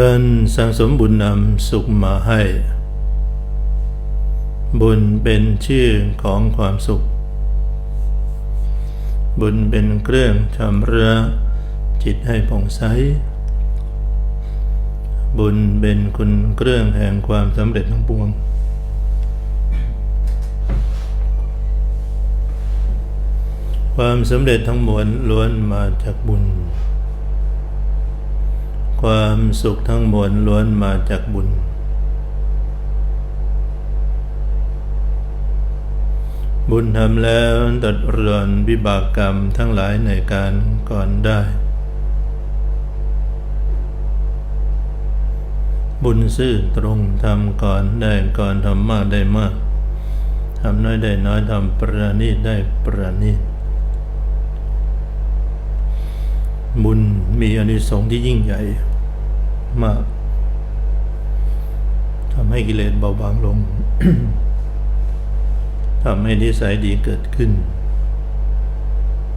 การสังสมบุญนำสุขมาให้ บุญเป็นชื่อของความสุข บุญเป็นเครื่องชำระจิตให้ผ่องใส บุญเป็นคุณเครื่องแห่งความสำเร็จทั้งปวง ความสำเร็จทั้งมวลล้วนมาจากบุญ ความสุขทั้งมวลล้วนมาจากบุญ บุญทำแล้วตัดรอนวิบากกรรมทั้งหลายในการก่อนได้ บุญซื่อตรงทำก่อนได้ก่อนทำมากได้มากทำน้อยได้น้อยทำประณีตได้ประณีตบุญมีอนิสงส์ที่ยิ่งใหญ่ มากทำให้กิเลสเบาบางลงทำให้นิสัยดีเกิดขึ้น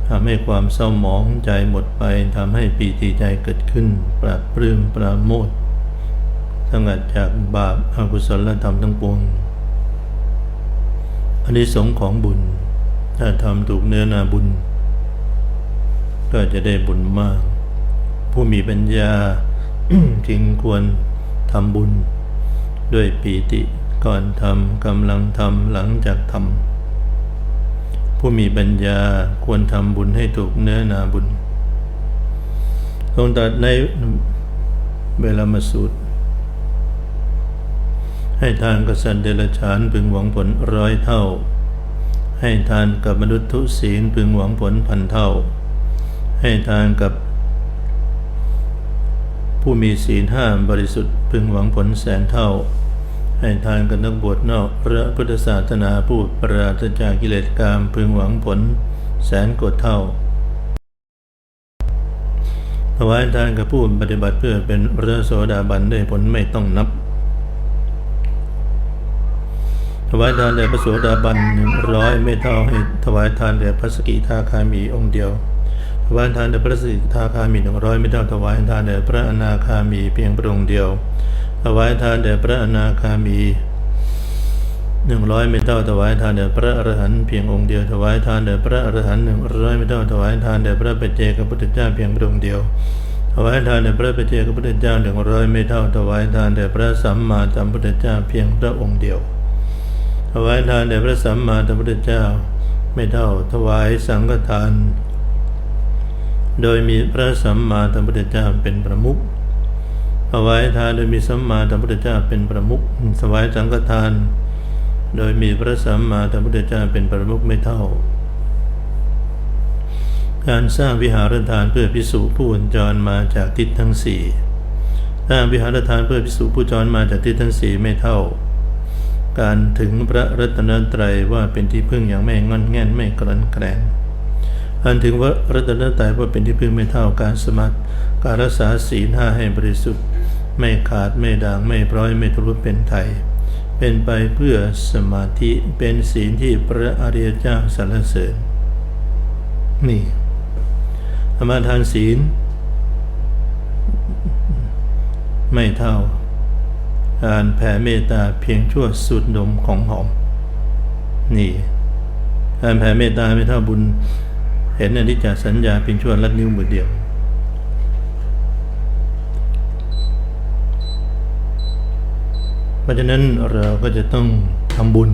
ทำให้ความเศร้าหมองใจหมดไปทำให้ปีติใจเกิดขึ้น ปราบปลื้มปราโมทสงัดจากบาปอากุศลธรรมทั้งปวงอันนี้สงของบุญ ถ้าทำถูกเนื้อนาบุญ ก็จะได้บุญมาก ผู้มีปัญญา จึงควรทำบุญ ด้วยปีติก่อนทำกำลังทำหลังจากทำผู้มีปัญญาควรทำบุญให้ถูกเนื้อนาบุญทรงตรัสในเวลามาสูตร ให้ทานกับสัตว์เดรัจฉานพึงหวังผลร้อยเท่า ให้ทานกับมนุษย์ทุศีลพึงหวังผลพันเท่า ให้ทานกับ ผู้มีศีลห้าบริสุทธิ์พึงหวังผลแสนเท่า ให้ทานกับนักบวชนอกพระพุทธศาสนาผู้ปราศจากกิเลสกามพึงหวังผลแสนกดเท่า ถวายทานกับผู้ปฏิบัติเพื่อเป็นพระโสดาบันได้ผลไม่ต้องนับ ถวายทานแด่พระโสดาบันหนึ่งร้อยไม่เท่าให้ถวายทานแด่พระสกิทาคามีองค์เดียว วายทานแด่พระสกิทาคามีหนึ่งร้อยไม่เท่าถวายทานแด่พระอนาคามีเพียงพระองค์เดียว ถวายทานแด่พระอนาคามีหนึ่งร้อยไม่เท่าถวายทานแด่พระอรหันต์เพียงองค์เดียวถวายทานแด่พระอรหันต์หนึ่งร้อยไม่เท่าถวายทานแด่พระปัจเจกพุทธเจ้าเพียงพระองค์เดียวถวายทานแด่พระปัจเจกพุทธเจ้าหนึ่งร้อยไม่เท่าถวายทานแด่พระสัมมาสัมพุทธเจ้าเพียงพระองค์เดียว ถวายทานแด่พระสัมมาสัมพุทธเจ้า ไม่เท่าถวายสังฆทาน โดยมีพระสัมมาสัมพุทธเจ้าเป็นประมุขถวายทานโดยมีสัมมาสัมพุทธเจ้าเป็นประมุขถวายสังฆทาน โดยมีพระสัมมาสัมพุทธเจ้าเป็นประมุขไม่เท่า การสร้างวิหารทานเพื่อพิสูจผู้จรมาจากทิศทั้งสี่สร้างวิหารทานเพื่อพิสูจผู้จรมาจากทิศทั้งสี่ไม่เท่า การถึงพระรัตนตรัยว่าเป็นที่พึ่งอย่างไม่งอนแง่นไม่กลันแกลง อันถึงว่ารัตนตรัยว่าเป็นที่พึ่งไม่เท่าการสมัครการรักษาศีลห้าให้บริสุทธิ์ ไม่ขาดไม่ด่างไม่พร้อยไม่ทะลุเป็นไทย เป็นไปเพื่อสมาธิเป็นศีลที่พระอริยเจ้าสรรเสริญนี่ธรรมทานศีล ไม่เท่า การแผ่เมตตาเพียงชั่วสุดดมของหอม นี่ การแผ่เมตตาไม่เท่าบุญ เห็นอนิจจสัญญาเพียงชั่วลัดนิ้วมือเดียว เพราะฉะนั้นเราก็จะต้องทำบุญ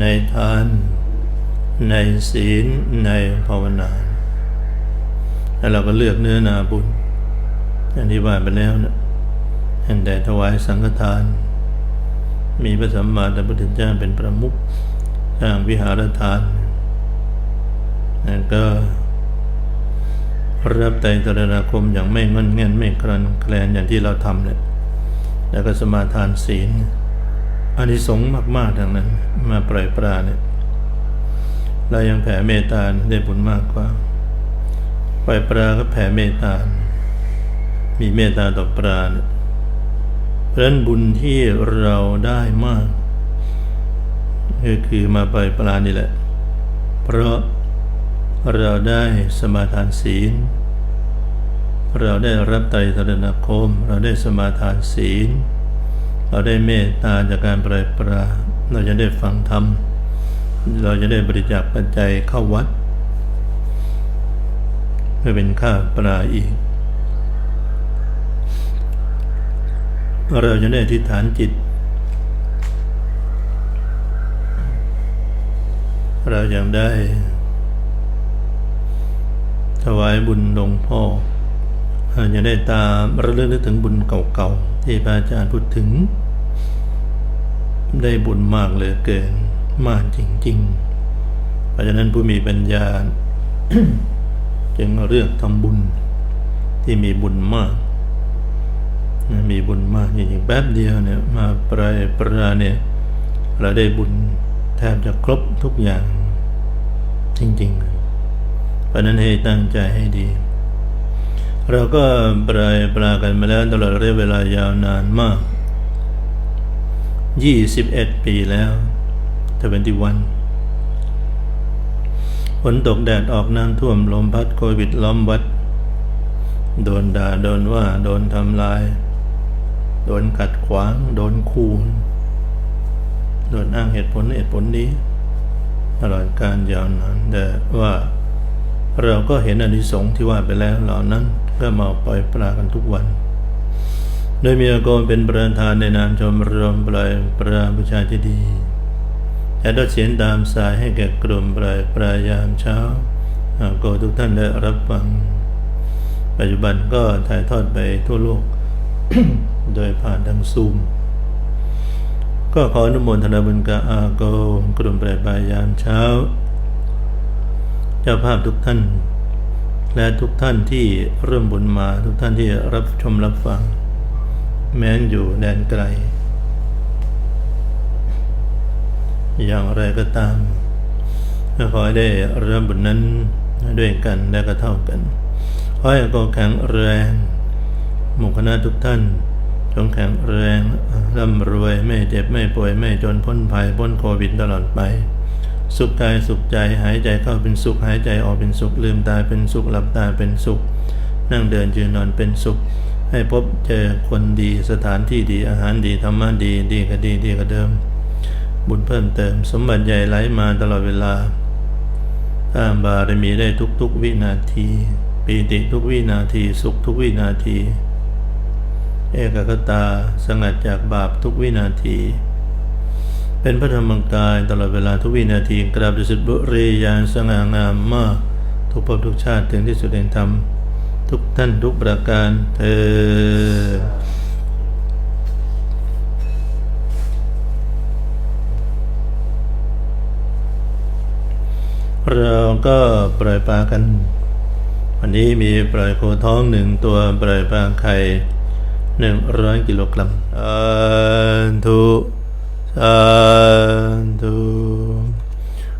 ในทาน ในศีล ในภาวนา แล้วเราก็เลือกเนื้อนาบุญอย่างที่ว่าไปแล้วนะแห่งแต่ถวายสังฆทาน มีพระสัมมาสัมพุทธเจ้าเป็นประมุขสร้างวิหารทานแล้วก็รับไตรตรณคมอย่างไม่งอนแง่นไม่กรันแกลนอย่างที่เราทำเนี่ยแล้วก็สมาทานศีลอานิสงส์มากๆดังนั้น มาปล่อยปลาเนี่ยเรายังแผ่เมตตาได้บุญมากกว่า ปล่อยปลาก็แผ่เมตตา มีเมตตาต่อปลาเนี่ย เพราะนั้นบุญที่เราได้มากก็คือมาไปปลานี่แหละ เพราะเราได้สมาทานศีล เราได้รับไตรสรณคม เราได้สมาทานศีล เราได้เมตตาจากการปล่อยปลาเราจะได้ฟังธรรม เราจะได้บริจาคปัจจัยเข้าวัดเพื่อเป็นค่าปลาอีก เราจะได้อธิษฐานจิต เรายังได้ ถวายบุญหลวงพ่อเราจะได้ตามระลึกนึกถึงบุญเก่าๆที่พระอาจารย์พูดถึง ได้บุญมากเหลยเกินมากจริงๆ เพราะฉะนั้นผู้มีปัญญา จึงเลือกทำบุญที่มีบุญมาก มีบุญมากจริงๆแป๊บเดียวเนี่ยมาปรายปราเนี่ยเราได้บุญแทบจะครบทุกอย่าง จริงๆเพราะนั้นให้ตั้งใจให้ดี เราก็ปรายปรากันมาแล้วตลอดระยะเวลายาวนานมาก 21 ปีแล้วทเวนตี้วันฝนตกแดดออกน้ำท่วมลมพัดโควิดล้อมวัด โดนด่าโดนว่าโดนทำลาย โดนขัดขวาง โดนคูนโดนอ้างเหตุผลเหตุผลนี้ตลอดการยาวนานแต่ว่า เราก็เห็นอนิสงส์ที่ว่าไปแล้วเหล่านั้นก็มาปล่อยปลากันทุกวัน โดยมีอากรเป็นประธานในนามชมรมปล่อยปลาประชาที่ดีแต่ดเสียงตามสายให้แก่กลุ่มปล่อยปลายามเช้าอากรทุกท่านได้รับฟัง ปัจจุบันก็ถ่ายทอดไปทั่วโลก โดยผ่านทางซูม ก็ขออนุโมทนาบุญกับอาโกกลุ่มแปลายปยามเช้า เจ้าภาพทุกท่าน และทุกท่านที่เริ่มบุญมาทุกท่านที่รับชมรับฟัง แม้นอยู่แดนไกล อย่างไรก็ตามก็ขอให้ได้รับบุญนั้นด้วยกันและก็เท่ากันขอให้ก็แข็งแรงหมู่คณะทุกท่าน จงแข็งแรงร่ำรวยไม่เจ็บไม่ป่วยไม่จนพ้นภัยพ้นโควิดตลอดไป สุขกายสุขใจหายใจเข้าเป็นสุข หายใจออกเป็นสุข ลืมตาเป็นสุข หลับตาเป็นสุข นั่งเดินยืนนอนเป็นสุข ให้พบเจอคนดีสถานที่ดีอาหารดีธรรมะดีดีก็ดีดีก็เดิม บุญเพิ่มเติม สมบัติใหญ่ไหลมาตลอดเวลาสร้างบารมีได้ทุกๆวินาทีปีติทุกวินาทีสุขทุกวินาที เอกคตา สงัดจากบาปทุกวินาที เป็นพระธรรมกายตลอดเวลาทุกวินาที กราบดุสิตบุรียานสง่างามมาก ทุกภพทุกชาติถึงที่สุดแห่งธรรม ทุกท่านทุกประการเธอเราก็ปล่อยปลากัน วันนี้มีปล่อยโคท้องหนึ่งตัวปล่อยปลาไข่ หนึ่งร้อยกิโลกรัมสาธุสาธุ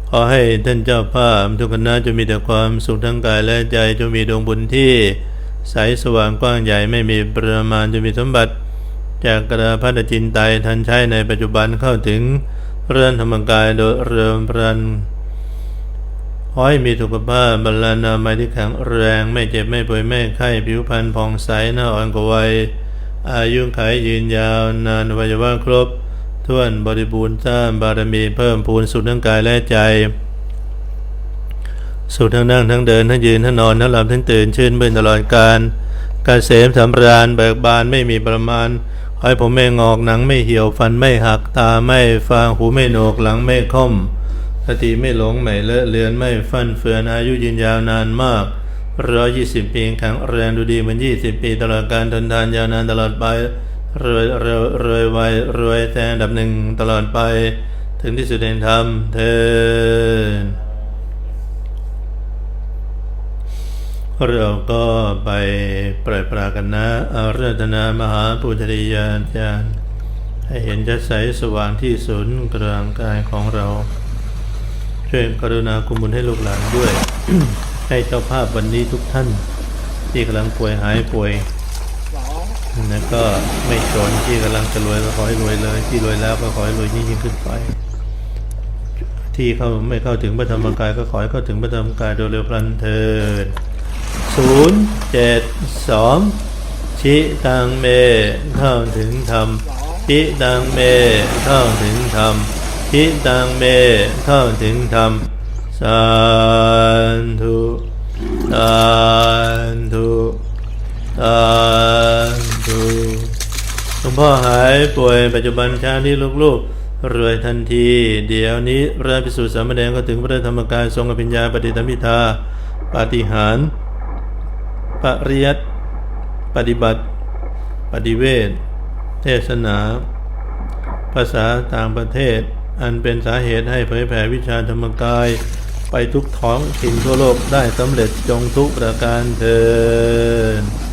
ขอให้ท่านเจ้าภาพทุกคณะจะมีแต่ความสุขทั้งกายและใจจะมีดวงบุญที่ใสสว่างกว้างใหญ่ไม่มีประมาณจะมีสมบัติ จากกระพัดจินไตทันใช้ในปัจจุบันเข้าถึงเรือนธรรมกายโดยเริ่มพรันขอให้มีสุขภาพบรรลานามัยที่แข็งแรงไม่เจ็บไม่ป่วยไม่ไข้ผิวพรรณผ่องใสหน้าอ่อนกว่าวัย อายุขัยยืนยาวนานวัยวะครบถ้วนบริบูรณ์สร้างบารมีเพิ่มพูนสุขทั้งกายและใจ สุขทั้งนั่งทั้งเดินทั้งยืนทั้งนอนทั้งหลับทั้งตื่นชื่นมื่นตลอดการกาเสมสำราญเบิกบานไม่มีประมาณขอให้ผมไม่งอกหนังไม่เหี่ยวฟันไม่หักตาไม่ฟางหูไม่โหนกหลังไม่ค่อมสติไม่หลงไม่เลอะเลือนไม่ฟั่นเฟือนอายุยืนยาวนานมาก ร้อยยี่สิบปีแข็งแรงดูดีเหมือนยี่สิบปีตลอดการทนทานยาวนานตลอดไปรวยรวยรวยไวรวยแทนดับหนึ่งตลอดไป ถึงที่สุดแห่งธรรมเทินเราก็ไปปล่อยปลากันนะอาราธนามหาปุถุริยานญาณให้เห็นจะใสสว่างที่ศูนย์กลางกายของเราช่วยกรุณาคุมบุญให้ลูกหลานด้วย ให้เจ้าภาพวันนี้ทุกท่าน ที่กำลังป่วยหายป่วยแล้วก็ไม่จนที่กำลังจะรวยก็ขอให้รวยเลย ที่รวยแล้วก็ขอให้รวยยิ่งยิ่งขึ้นไป ที่เข้าไม่เข้าถึงพระธรรมกายก็ขอให้เข้าถึงพระธรรมกายโดยเร็วพลันเถิดศูนย์เจ็ดสองชิตังเมเข้าถึงธรรมชิตังเมเข้าถึงธรรมชิตังเมเข้าถึงธรรมสาธุสาธุสาธุหลวงพ่อหาย ยปัจจุบันชาตินี้ลูกๆรวยทันที เดี๋ยวนี้พระพิสุทธิสามเณรก็ถึงพระธรรมกายทรงอภิญญาปฏิธรรมิทาปฏิหารปริยัตปฏิบัติ ปฏิเวทเทศนา ภาษาต่างประเทศ อันเป็นสาเหตุให้เผยแผ่วิชาธรรมกาย ไปทุกท้องถิ่นทั่วโลกได้สำเร็จจงทุกประการเทิน